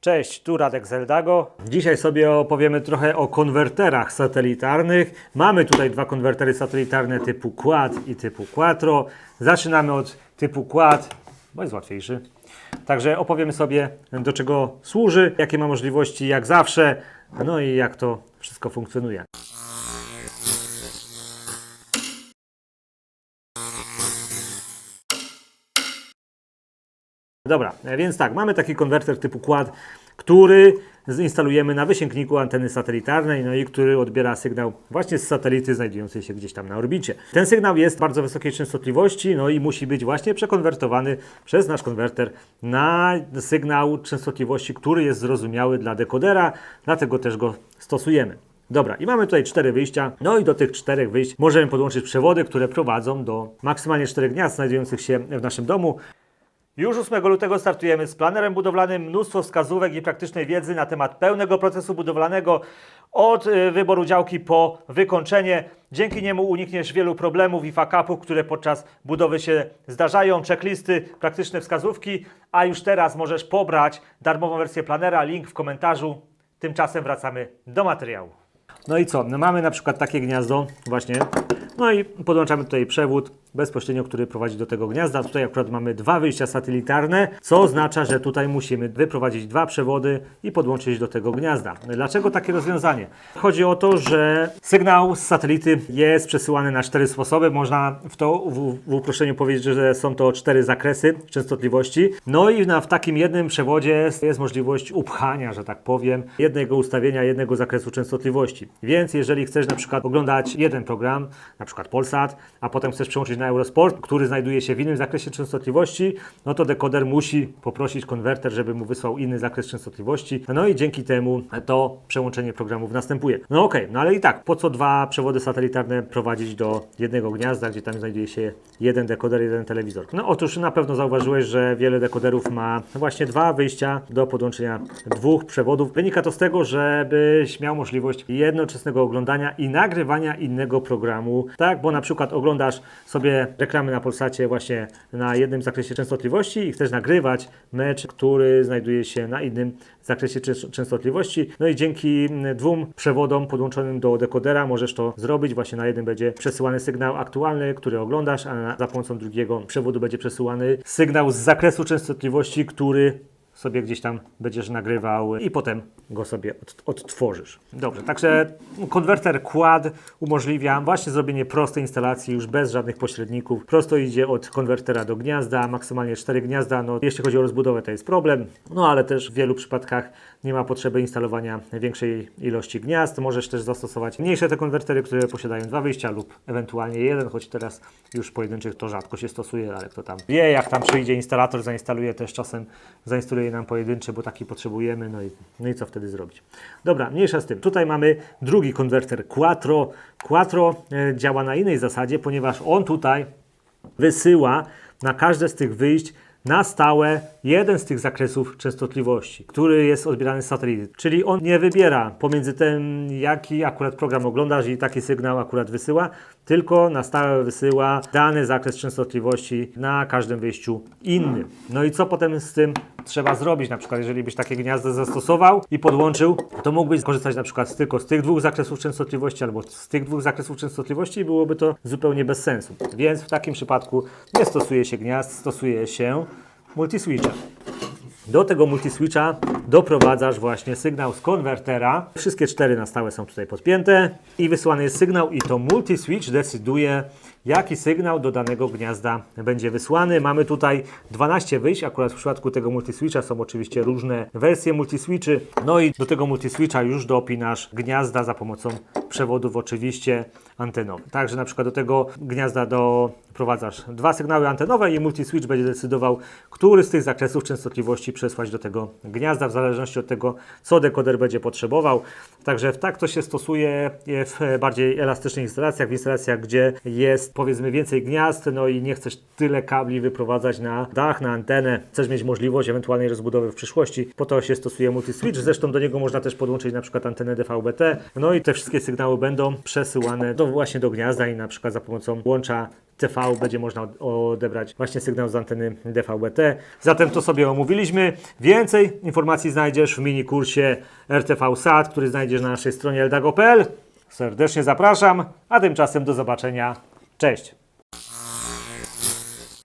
Cześć, tu Radek Zeldago. Dzisiaj sobie opowiemy trochę o konwerterach satelitarnych. Mamy tutaj dwa konwertery satelitarne typu Quad i typu Quattro. Zaczynamy od typu Quad, bo jest łatwiejszy. Także opowiemy sobie do czego służy, jakie ma możliwości jak zawsze, no i jak to wszystko funkcjonuje. Dobra, e, więc tak, mamy taki konwerter typu quad, który zinstalujemy na wysięgniku anteny satelitarnej, no i który odbiera sygnał właśnie z satelity znajdującej się gdzieś tam na orbicie. Ten sygnał jest bardzo wysokiej częstotliwości, no i musi być właśnie przekonwertowany przez nasz konwerter na sygnał częstotliwości, który jest zrozumiały dla dekodera, dlatego też go stosujemy. Dobra, i mamy tutaj cztery wyjścia. No i do tych czterech wyjść możemy podłączyć przewody, które prowadzą do maksymalnie czterech gniazd znajdujących się w naszym domu. Już 8 lutego startujemy z planerem budowlanym. Mnóstwo wskazówek i praktycznej wiedzy na temat pełnego procesu budowlanego od y, wyboru działki po wykończenie. Dzięki niemu unikniesz wielu problemów i fakapów, które podczas budowy się zdarzają. Checklisty, praktyczne wskazówki, a już teraz możesz pobrać darmową wersję planera. Link w komentarzu. Tymczasem wracamy do materiału. No i co? No mamy na przykład takie gniazdo właśnie. No i podłączamy tutaj przewód bezpośrednio, który prowadzi do tego gniazda. Tutaj akurat mamy dwa wyjścia satelitarne, co oznacza, że tutaj musimy wyprowadzić dwa przewody i podłączyć do tego gniazda. Dlaczego takie rozwiązanie? Chodzi o to, że sygnał z satelity jest przesyłany na cztery sposoby. Można w to w, w uproszczeniu powiedzieć, że są to cztery zakresy częstotliwości. No i na, w takim jednym przewodzie jest, możliwość upchania, że tak powiem, jednego ustawienia, jednego zakresu częstotliwości. Więc jeżeli chcesz na przykład oglądać jeden program, na przykład Polsat, a potem chcesz przełączyć na Eurosport, który znajduje się w innym zakresie częstotliwości, no to dekoder musi poprosić konwerter, żeby mu wysłał inny zakres częstotliwości. No i dzięki temu to przełączenie programów następuje. No okej, no ale i tak, po co dwa przewody satelitarne prowadzić do jednego gniazda, gdzie tam znajduje się jeden dekoder, jeden telewizor? No otóż na pewno zauważyłeś, że wiele dekoderów ma właśnie dwa wyjścia do podłączenia dwóch przewodów. Wynika to z tego, żebyś miał możliwość jednoczesnego oglądania i nagrywania innego programu, tak? Bo na przykład oglądasz sobie reklamy na Polsacie właśnie na jednym zakresie częstotliwości i chcesz nagrywać mecz, który znajduje się na innym zakresie czę- częstotliwości. No i dzięki mm, dwóm przewodom podłączonym do dekodera możesz to zrobić. Właśnie na jednym będzie przesyłany sygnał aktualny, który oglądasz, a za pomocą drugiego przewodu będzie przesyłany sygnał z zakresu częstotliwości, który sobie gdzieś tam będziesz nagrywał i potem go sobie od, odtworzysz. Dobrze, także konwerter Quad umożliwia właśnie zrobienie prostej instalacji już bez żadnych pośredników. Prosto idzie od konwertera do gniazda, maksymalnie 4 gniazda. No, jeśli chodzi o rozbudowę, to jest problem, no ale też w wielu przypadkach nie ma potrzeby instalowania większej ilości gniazd. Możesz też zastosować mniejsze te konwertery, które posiadają dwa wyjścia lub ewentualnie jeden, choć teraz już pojedynczych to rzadko się stosuje, ale kto tam wie, jak tam przyjdzie instalator, zainstaluje też czasem, zainstaluje nam pojedynczy, bo taki potrzebujemy, no i, no i co wtedy zrobić. Dobra, mniejsza z tym. Tutaj mamy drugi konwerter Quattro. Quattro e, działa na innej zasadzie, ponieważ on tutaj wysyła na każde z tych wyjść na stałe jeden z tych zakresów częstotliwości, który jest odbierany z satelity. Czyli on nie wybiera pomiędzy tym, jaki akurat program oglądasz i taki sygnał akurat wysyła, tylko na stałe wysyła dany zakres częstotliwości na każdym wyjściu innym. No i co potem z tym trzeba zrobić? Na przykład, jeżeli byś takie gniazdo zastosował i podłączył, to mógłbyś skorzystać na przykład tylko z tych dwóch zakresów częstotliwości albo z tych dwóch zakresów częstotliwości i byłoby to zupełnie bez sensu. Więc w takim przypadku nie stosuje się gniazd, stosuje się multiswitcha. Do tego multiswitcha doprowadzasz właśnie sygnał z konwertera. Wszystkie cztery na stałe są tutaj podpięte i wysyłany jest sygnał i to multiswitch decyduje jaki sygnał do danego gniazda będzie wysłany. Mamy tutaj 12 wyjść, akurat w przypadku tego multiswitcha są oczywiście różne wersje multiswitchy. No i do tego multiswitcha już dopinasz gniazda za pomocą przewodów oczywiście antenowych. Także na przykład do tego gniazda doprowadzasz dwa sygnały antenowe i multiswitch będzie decydował, który z tych zakresów częstotliwości przesłać do tego gniazda, w zależności od tego, co dekoder będzie potrzebował. Także tak to się stosuje w bardziej elastycznych instalacjach, w instalacjach, gdzie jest powiedzmy więcej gniazd, no i nie chcesz tyle kabli wyprowadzać na dach, na antenę, chcesz mieć możliwość ewentualnej rozbudowy w przyszłości, po to się stosuje multiswitch, zresztą do niego można też podłączyć na przykład antenę DVB-T, no i te wszystkie sygnały będą przesyłane do, właśnie do gniazda i na przykład za pomocą łącza TV będzie można od- odebrać właśnie sygnał z anteny DVB-T. Zatem to sobie omówiliśmy. Więcej informacji znajdziesz w mini kursie RTV SAT, który znajdziesz na naszej stronie eldago.pl. Serdecznie zapraszam, a tymczasem do zobaczenia. Cześć!